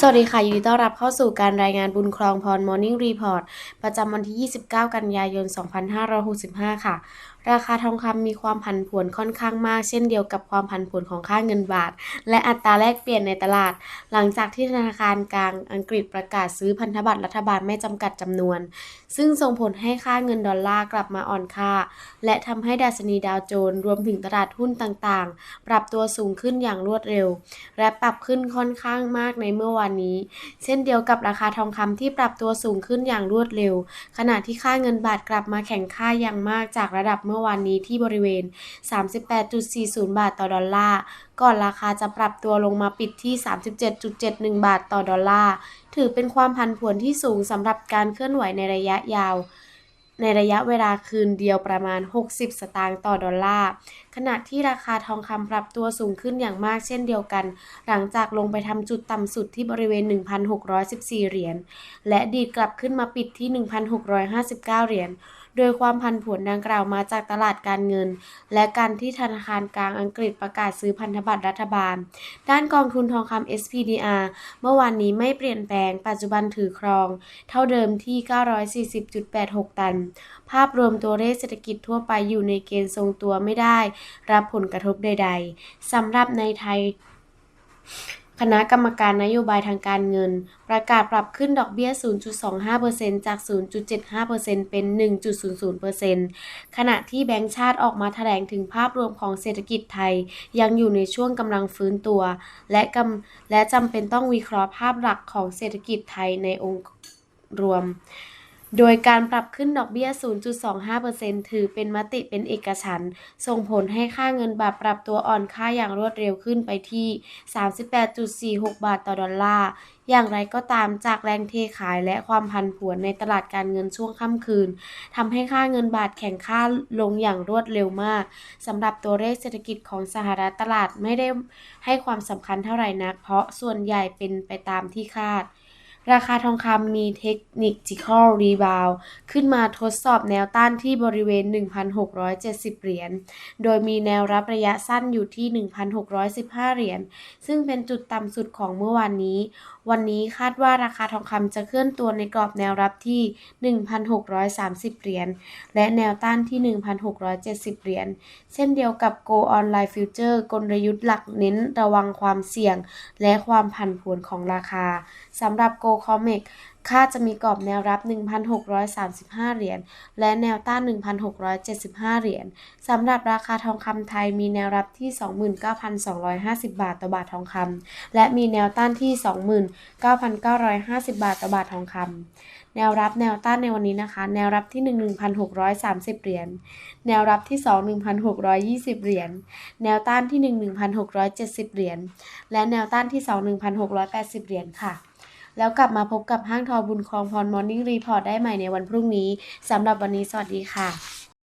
สวัสดีค่ะ ยินดีต้อนรับเข้าสู่การรายงานบุญครองพร Morning Report ประจำวันที่ 29 กันยายน 2565 ค่ะ ราคาทองคำมีความผันผวนค่อนข้างมาก เช่นเดียวกับความผันผวนของค่าเงินบาท และอัตราแลกเปลี่ยนในตลาด หลังจากที่ธนาคารกลางอังกฤษประกาศซื้อพันธบัตรรัฐบาลไม่จำกัดจำนวน ซึ่งส่งผลให้ค่าเงินดอลลาร์กลับมาอ่อนค่า และทำให้ดัชนีดาวโจนส์รวมถึงตลาดหุ้นต่างๆ ปรับตัวสูงขึ้นอย่างรวดเร็ว และปรับขึ้นค่อนข้างมากในเมื่อวานนี้ เช่นเดียวกับราคาทองคำที่ปรับตัวสูงขึ้นอย่างรวดเร็ว ขณะที่ค่าเงินบาทกลับมาแข็งค่าอย่างมากจากระดับเมื่อมื่อวานนี้ที่บริเวณ 38.40 บาทต่อดอลลาร์ ก่อนราคาจะปรับตัวลงมาปิดที่ 37.71 บาทต่อดอลลาร์ ถือเป็นความผันผวนที่สูงสำหรับการเคลื่อนไหวในระยะยาวในระยะเวลาคืนเดียวประมาณ 60 สตางค์ต่อดอลลาร์ ขณะที่ราคาทองคำปรับตัวสูงขึ้นอย่างมากเช่นเดียวกัน หลังจากลงไปทำจุดต่ำสุดที่บริเวณ 1,614 เหรียญ และดีดกลับขึ้นมาปิดที่ 1,659 เหรียญ โดยความผันผวนดังกล่าวมาจากตลาดการเงิน และการที่ธนาคารกลางอังกฤษประกาศซื้อพันธบัตรรัฐบาล ด้านกองทุนทองคำ SPDR เมื่อวานนี้ไม่เปลี่ยนแปลง ปัจจุบันถือครอง เท่าเดิมที่ 940.86 ตัน ภาพรวมตัวเลขเศรษฐกิจทั่วไปอยู่ในเกณฑ์ทรงตัวไม่ได้ รับผลกระทบใด ๆสำหรับในไทย ณะกรรมการนโยบายทางการเงิน ประกาศปรับขึ้นดอกเบี้ย 0.25%จาก 0.75%เป็น 1.00%ขณะที่แบงก์ชาติออกมาแถลงถึงภาพรวมของเศรษฐกิจไทย ยังอยู่ในช่วงกำลังฟื้นตัว และกำและจำเป็นต้องวิเคราะห์ภาพหลักของเศรษฐกิจไทยในองค์รวม โดยการปรับขึ้นดอกเบี้ย 0.25%ถือเป็นมติเป็นเอกฉันท์ส่งผลให้ค่าเงินบาทปรับตัวอ่อนค่าอย่างรวดเร็วขึ้นไปที่ 38.46 บาทต่อดอลลาร์ อย่างไรก็ตามจากแรงเทขายและความผันผวนในตลาดการเงินช่วงค่ำคืนทำให้ค่าเงินบาทแข็งค่าลงอย่างรวดเร็วมากสำหรับตัวเลขเศรษฐกิจของสหรัฐตลาดไม่ได้ให้ความสำคัญเท่าไหร่นัก เพราะส่วนใหญ่เป็นไปตามที่คาด ราคาทองคำมีเทคนิค Technical Rebound ขึ้นมาทดสอบแนวต้านที่บริเวณ 1,670 เหรียญ โดยมีแนวรับระยะสั้นอยู่ที่ 1,615 เหรียญ ซึ่งเป็นจุดต่ำสุดของเมื่อวานนี้ วันนี้คาดว่าราคาทองคำจะเคลื่อนตัวในกรอบแนวรับที่ 1,630 เหรียญ และแนวต้านที่ 1,670 เหรียญ เช่นเดียวกับ Go Online Future กลยุทธ์หลักเน้นระวังความเสี่ยง และความผันผวนของราคาสำหรับ Go Comex คาจะมีกรอบแนวรับ 1,635 เหรียญ และแนวต้าน 1,675 เหรียญ สำหรับราคาทองคำไทยมีแนวรับที่ 29,250 บาทต่อบาททองคำ และมีแนวต้านที่ 29,950 บาทต่อบาททองคำ แนวรับแนวต้านในวันนี้นะคะ แนวรับที่1,630 เหรียญ แนวรับที่ 2 1,620 เหรียญ แนวต้านที่ 1 1,670 เหรียญ และแนวต้านที่ 2 1,680 เหรียญค่ะ แล้วกลับมาพบกับห้างทอบุญคลองพรมอร์นิ่งรีพอร์ตได้ใหม่ในวันพรุ่งนี้สำหรับวันนี้สวัสดีค่ะ